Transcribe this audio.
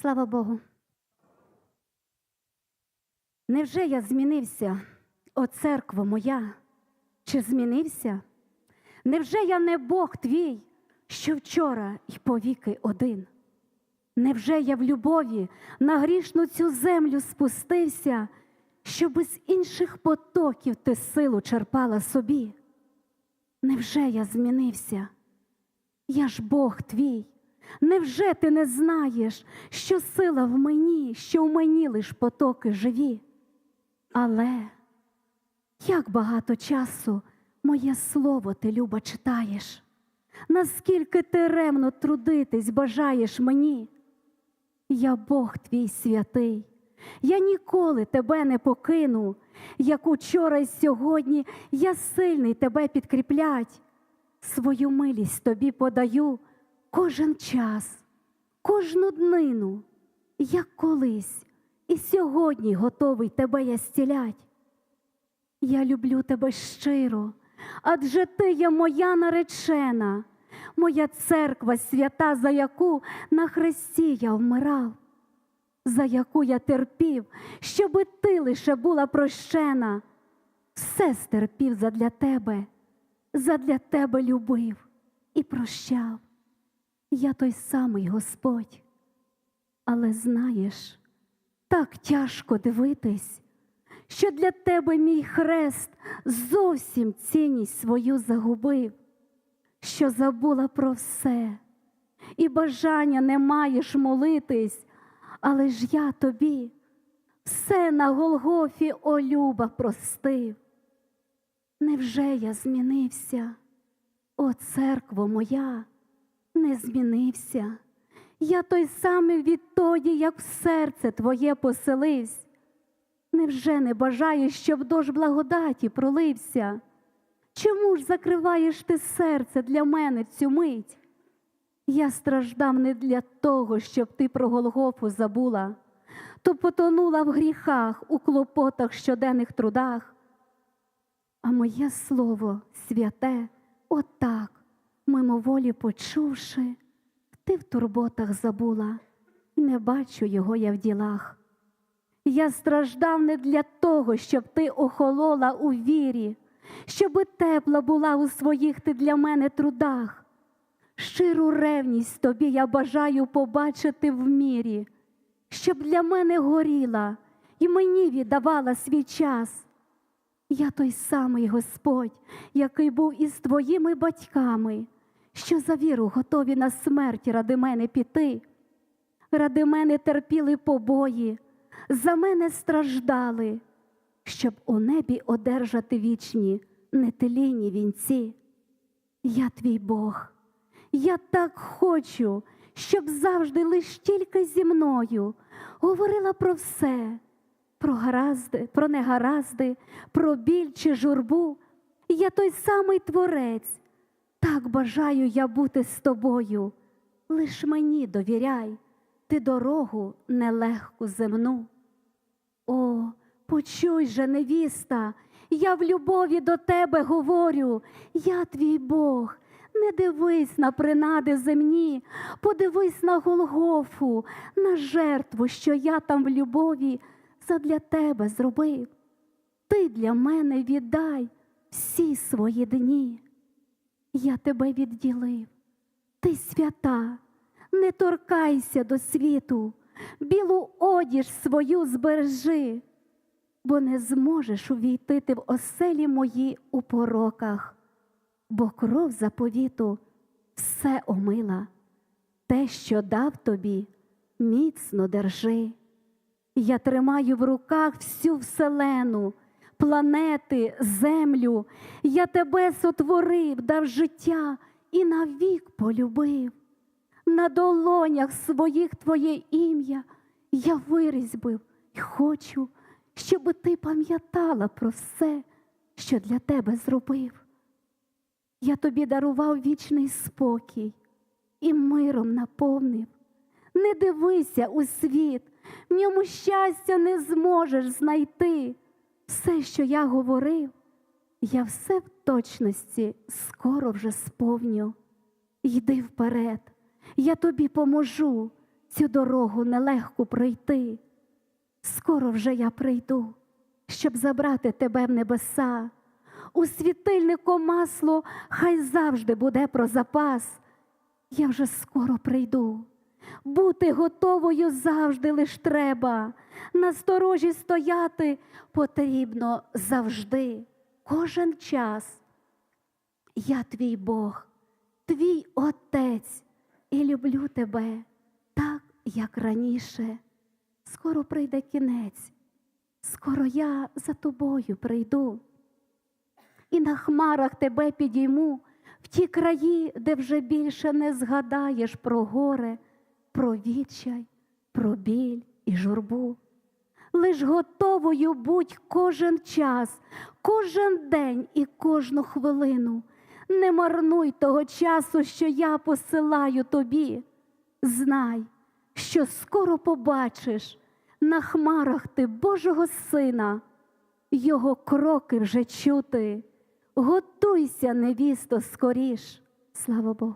Слава Богу. Невже я змінився, о церкво моя? Чи змінився? Невже я не Бог твій, що вчора й повіки один? Невже я в любові на грішну цю землю спустився, щоб з інших потоків ти силу черпала собі? Невже я змінився? Я ж Бог твій. Невже ти не знаєш, що сила в мені, що в мені лиш потоки живі? Але як багато часу моє слово ти, люба, читаєш, наскільки ти ремно трудитись бажаєш мені? Я Бог твій святий, я ніколи тебе не покину, як учора й сьогодні я сильний тебе підкріплять. Свою милість тобі подаю кожен час, кожну днину, як колись, і сьогодні готовий тебе я стілять. Я люблю тебе щиро, адже ти є моя наречена, моя церква свята, за яку на хресті я вмирав, за яку я терпів, щоби ти лише була прощена, все стерпів задля тебе, задля тебе любив і прощав. Я той самий Господь, але знаєш, так тяжко дивитись, що для тебе мій хрест зовсім цінність свою загубив, що забула про все, і бажання не маєш молитись, але ж я тобі все на Голгофі о люба простив. Невже я змінився, о церкво моя, не змінився? Я той самий відтоді, як в серце твоє поселився. Невже не бажаєш, щоб дощ благодаті пролився? Чому ж закриваєш ти серце для мене в цю мить? Я страждав не для того, щоб ти про Голгофу забула, то потонула в гріхах, у клопотах, щоденних трудах. А моє слово святе, отак, мимоволі почувши, ти в турботах забула, і не бачу його я в ділах. Я страждав не для того, щоб ти охолола у вірі, щоби тепла була у своїх ти для мене трудах. Щиру ревність тобі я бажаю побачити в мірі, щоб для мене горіла і мені віддавала свій час. Я той самий Господь, який був із твоїми батьками, що за віру готові на смерть ради мене піти. Ради мене терпіли побої, за мене страждали, щоб у небі одержати вічні нетелійні вінці. Я твій Бог, я так хочу, щоб завжди лиш тільки зі мною говорила про все, про гаразди, про негаразди, про біль чи журбу. Я той самий творець, так бажаю я бути з тобою. Лиш мені довіряй, ти дорогу нелегку земну. О, почуй же, невіста, я в любові до тебе говорю, я твій Бог. Не дивись на принади земні, подивись на Голгофу, на жертву, що я там в любові задля тебе зробив. Ти для мене віддай всі свої дні. Я тебе відділив, ти свята, не торкайся до світу, білу одіж свою збережи, бо не зможеш увійти ти в оселі мої у пороках, бо кров заповіту все омила, те, що дав тобі, міцно держи. Я тримаю в руках всю вселену, планети, землю. Я тебе сотворив, дав життя і навік полюбив. На долонях своїх твоє ім'я я вирізбив і хочу, щоб ти пам'ятала про все, що для тебе зробив. Я тобі дарував вічний спокій і миром наповнив. Не дивися у світ, в ньому щастя не зможеш знайти. Все, що я говорив, я все в точності скоро вже сповню. Йди вперед, я тобі поможу, цю дорогу нелегку пройти. Скоро вже я прийду, щоб забрати тебе в небеса. У світильнику масло хай завжди буде про запас. Я вже скоро прийду. Бути готовою завжди лиш треба. На сторожі стояти потрібно завжди, кожен час. Я твій Бог, твій Отець, і люблю тебе так, як раніше. Скоро прийде кінець, скоро я за тобою прийду. І на хмарах тебе підійму в ті краї, де вже більше не згадаєш про горе, про відчай, про біль і журбу. Лиш готовою будь кожен час, кожен день і кожну хвилину. Не марнуй того часу, що я посилаю тобі. Знай, що скоро побачиш на хмарах ти Божого Сина, його кроки вже чути. Готуйся, невісто, скоріш. Слава Богу.